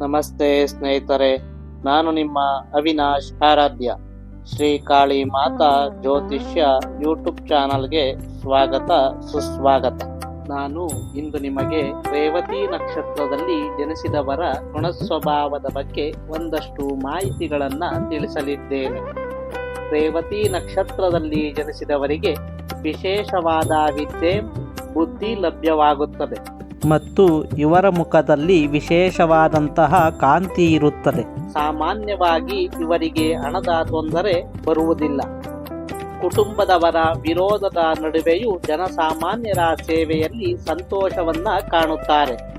ನಮಸ್ತೆ ಸ್ನೇಹಿತರೆ, ನಾನು ನಿಮ್ಮ ಅವಿನಾಶ್ ಆರಾಧ್ಯ. ಶ್ರೀ ಕಾಳಿ ಮಾತಾ ಜ್ಯೋತಿಷ್ಯ ಯೂಟ್ಯೂಬ್ ಚಾನಲ್ಗೆ ಸ್ವಾಗತ, ಸುಸ್ವಾಗತ. ನಾನು ಇಂದು ನಿಮಗೆ ರೇವತಿ ನಕ್ಷತ್ರದಲ್ಲಿ ಜನಿಸಿದವರ ಗುಣಸ್ವಭಾವದ ಬಗ್ಗೆ ಒಂದಷ್ಟು ಮಾಹಿತಿಗಳನ್ನು ತಿಳಿಸಲಿದ್ದೇನೆ. ರೇವತಿ ನಕ್ಷತ್ರದಲ್ಲಿ ಜನಿಸಿದವರಿಗೆ ವಿಶೇಷವಾದ ವಿದ್ಯೆ, ಬುದ್ಧಿ ಲಭ್ಯವಾಗುತ್ತದೆ. ಮತ್ತು ಇವರ ಮುಖದಲ್ಲಿ ವಿಶೇಷವಾದಂತಹ ಕಾಂತಿ ಇರುತ್ತದೆ. ಸಾಮಾನ್ಯವಾಗಿ ಇವರಿಗೆ ಹಣದ ತೊಂದರೆ ಬರುವುದಿಲ್ಲ. ಕುಟುಂಬದವರ ವಿರೋಧದ ನಡುವೆಯೂ ಜನಸಾಮಾನ್ಯರ ಸೇವೆಯಲ್ಲಿ ಸಂತೋಷವನ್ನ ಕಾಣುತ್ತಾರೆ.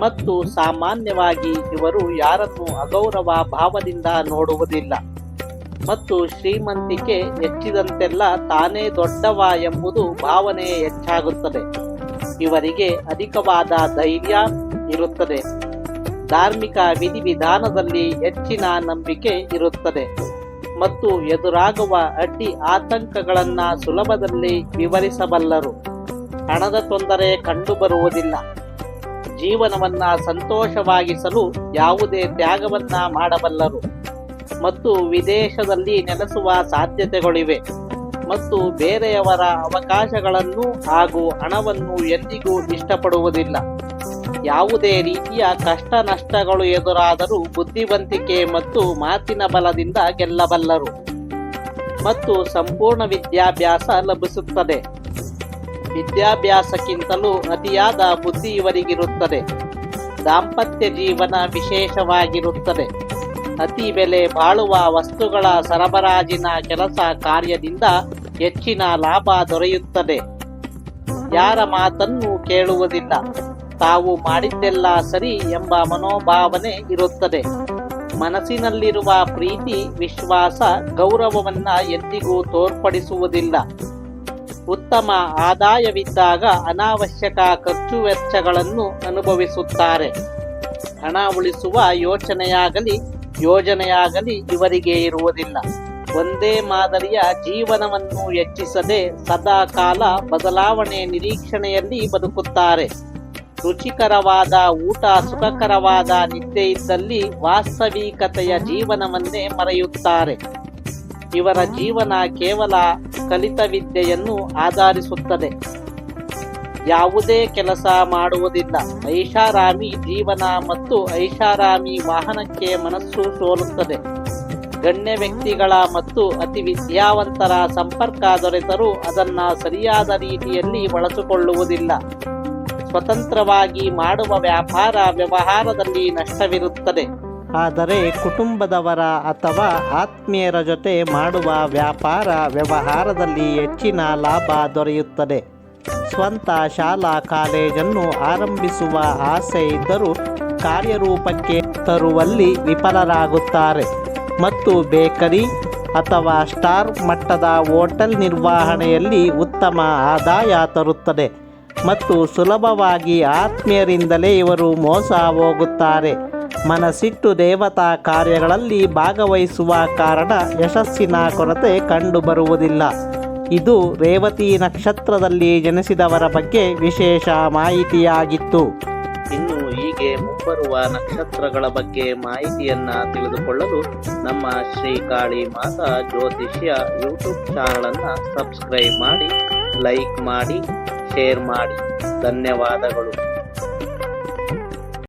ಮತ್ತು ಸಾಮಾನ್ಯವಾಗಿ ಇವರು ಯಾರನ್ನು ಅಗೌರವ ಭಾವದಿಂದ ನೋಡುವುದಿಲ್ಲ. ಮತ್ತು ಶ್ರೀಮಂತಿಕೆ ಹೆಚ್ಚಿದಂತೆಲ್ಲ ತಾನೇ ದೊಡ್ಡವ ಎಂಬುದು ಭಾವನೆ ಹೆಚ್ಚಾಗುತ್ತದೆ. ಇವರಿಗೆ ಅಧಿಕವಾದ ಧೈರ್ಯ ಇರುತ್ತದೆ. ಧಾರ್ಮಿಕ ವಿಧಿವಿಧಾನದಲ್ಲಿ ಹೆಚ್ಚಿನ ನಂಬಿಕೆ ಇರುತ್ತದೆ. ಮತ್ತು ಎದುರಾಗುವ ಅಡ್ಡಿ ಆತಂಕಗಳನ್ನು ಸುಲಭದಲ್ಲಿ ವಿವರಿಸಬಲ್ಲರು. ಹಣದ ತೊಂದರೆ ಕಂಡುಬರುವುದಿಲ್ಲ. ಜೀವನವನ್ನ ಸಂತೋಷವಾಗಿಸಲು ಯಾವುದೇ ತ್ಯಾಗವನ್ನ ಮಾಡಬಲ್ಲರು. ಮತ್ತು ವಿದೇಶದಲ್ಲಿ ನೆಲೆಸುವ ಸಾಧ್ಯತೆಗಳಿವೆ. ಮತ್ತು ಬೇರೆಯವರ ಅವಕಾಶಗಳನ್ನು ಹಾಗೂ ಹಣವನ್ನು ಎಂದಿಗೂ ಇಷ್ಟಪಡುವುದಿಲ್ಲ. ಯಾವುದೇ ರೀತಿಯ ಕಷ್ಟ ನಷ್ಟಗಳು ಎದುರಾದರೂ ಬುದ್ಧಿವಂತಿಕೆ ಮತ್ತು ಮಾತಿನ ಬಲದಿಂದ ಗೆಲ್ಲಬಲ್ಲರು ಮತ್ತು ಸಂಪೂರ್ಣ ವಿದ್ಯಾಭ್ಯಾಸ ಲಭಿಸುತ್ತದೆ. ವಿದ್ಯಾಭ್ಯಾಸಕ್ಕಿಂತಲೂ ಅತಿಯಾದ ಬುದ್ಧಿ ಇವರಿಗಿರುತ್ತದೆ. ದಾಂಪತ್ಯ ಜೀವನ ವಿಶೇಷವಾಗಿರುತ್ತದೆ. ಅತಿ ಬೆಲೆ ಬಾಳುವ ವಸ್ತುಗಳ ಸರಬರಾಜಿನ ಕೆಲಸ ಕಾರ್ಯದಿಂದ ಹೆಚ್ಚಿನ ಲಾಭ ದೊರೆಯುತ್ತದೆ. ಯಾರ ಮಾತನ್ನು ಕೇಳುವುದಿಲ್ಲ. ತಾವು ಮಾಡಿದ್ದೆಲ್ಲ ಸರಿ ಎಂಬ ಮನೋಭಾವನೆ ಇರುತ್ತದೆ. ಮನಸ್ಸಿನಲ್ಲಿರುವ ಪ್ರೀತಿ, ವಿಶ್ವಾಸ, ಗೌರವವನ್ನ ಎಂದಿಗೂ ತೋರ್ಪಡಿಸುವುದಿಲ್ಲ. ಉತ್ತಮ ಆದಾಯವಿದ್ದಾಗ ಅನಾವಶ್ಯಕ ಖರ್ಚು ವೆಚ್ಚಗಳನ್ನು ಅನುಭವಿಸುತ್ತಾರೆ. ಹಣ ಉಳಿಸುವ ಯೋಚನೆಯಾಗಲಿ ಯೋಜನೆಯಾಗಲಿ ಇವರಿಗೆ ಇರುವುದಿಲ್ಲ. ಒಂದೇ ಮಾದರಿಯ ಜೀವನವನ್ನು ಹೆಚ್ಚಿಸದೆ ಸದಾ ಕಾಲ ಬದಲಾವಣೆ ನಿರೀಕ್ಷಣೆಯಲ್ಲಿ ಬದುಕುತ್ತಾರೆ. ರುಚಿಕರವಾದ ಊಟ, ಸುಖಕರವಾದ ನಿದ್ದೆ ಇದ್ದಲ್ಲಿ ವಾಸ್ತವಿಕತೆಯ ಜೀವನವನ್ನೇ ಮರೆಯುತ್ತಾರೆ. ಇವರ ಜೀವನ ಕೇವಲ ಕಲಿತ ವಿದ್ಯೆಯನ್ನು ಆಧರಿಸುತ್ತದೆ. ಯಾವುದೇ ಕೆಲಸ ಮಾಡುವುದಿಲ್ಲ. ಐಷಾರಾಮಿ ಜೀವನ ಮತ್ತು ಐಷಾರಾಮಿ ವಾಹನಕ್ಕೆ ಮನಸ್ಸು ಸೋಲುತ್ತದೆ. ಗಣ್ಯ ವ್ಯಕ್ತಿಗಳ ಮತ್ತು ಅತಿ ವಿದ್ಯಾವಂತರ ಸಂಪರ್ಕ ದೊರೆತರೂ ಅದನ್ನು ಸರಿಯಾದ ರೀತಿಯಲ್ಲಿ ಬಳಸಿಕೊಳ್ಳುವುದಿಲ್ಲ. ಸ್ವತಂತ್ರವಾಗಿ ಮಾಡುವ ವ್ಯಾಪಾರ ವ್ಯವಹಾರದಲ್ಲಿ ನಷ್ಟವಿರುತ್ತದೆ. ಆದರೆ ಕುಟುಂಬದವರ ಅಥವಾ ಆತ್ಮೀಯರ ಜೊತೆ ಮಾಡುವ ವ್ಯಾಪಾರ ವ್ಯವಹಾರದಲ್ಲಿ ಹೆಚ್ಚಿನ ಲಾಭ ದೊರೆಯುತ್ತದೆ. ಸ್ವಂತ ಶಾಲಾ ಕಾಲೇಜನ್ನು ಆರಂಭಿಸುವ ಆಸೆ ಇದ್ದರೂ ಕಾರ್ಯರೂಪಕ್ಕೆ ತರುವಲ್ಲಿ ವಿಫಲರಾಗುತ್ತಾರೆ. ಮತ್ತು ಬೇಕರಿ ಅಥವಾ ಸ್ಟಾರ್ ಮಟ್ಟದ ಹೋಟೆಲ್ ನಿರ್ವಹಣೆಯಲ್ಲಿ ಉತ್ತಮ ಆದಾಯ ತರುತ್ತದೆ. ಮತ್ತು ಸುಲಭವಾಗಿ ಆತ್ಮೀಯರಿಂದಲೇ ಇವರು ಮೋಸ ಹೋಗುತ್ತಾರೆ. ಮನಸ್ಸಿಟ್ಟು ದೇವತಾ ಕಾರ್ಯಗಳಲ್ಲಿ ಭಾಗವಹಿಸುವ ಕಾರಣ ಯಶಸ್ಸಿನ ಕೊರತೆ ಕಂಡುಬರುವುದಿಲ್ಲ. ಇದು ರೇವತಿ ನಕ್ಷತ್ರದಲ್ಲಿ ಜನಿಸಿದವರ ಬಗ್ಗೆ ವಿಶೇಷ ಮಾಹಿತಿಯಾಗಿತ್ತು. ಇನ್ನು ಹೀಗೆ ಮುಂಬರುವ ನಕ್ಷತ್ರಗಳ ಬಗ್ಗೆ ಮಾಹಿತಿಯನ್ನ ತಿಳಿದುಕೊಳ್ಳಲು ನಮ್ಮ ಶ್ರೀ ಕಾಳಿ ಮಾತಾ ಜ್ಯೋತಿಷ್ಯ ಯೂಟ್ಯೂಬ್ ಚಾನಲನ್ನು ಸಬ್ಸ್ಕ್ರೈಬ್ ಮಾಡಿ, ಲೈಕ್ ಮಾಡಿ, ಶೇರ್ ಮಾಡಿ. ಧನ್ಯವಾದಗಳು.